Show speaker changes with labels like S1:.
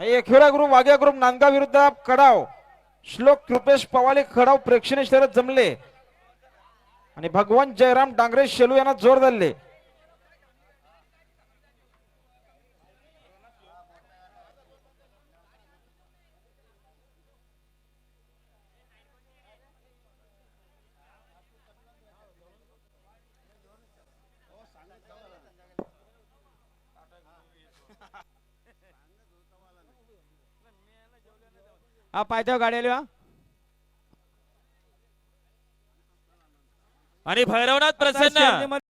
S1: एखेरा group Waghya group Nandgaon विरुद्ध कडाव. श्लोक कृपेश पवाले खडाव प्रेक्षणीय शर्यत जमले. आणि भगवान जयराम डांगरे शेलू यांना जोर धरले.
S2: हा पायथ्यावर गाडी आली वा
S3: आणि भैरवनाथ प्रसन्न।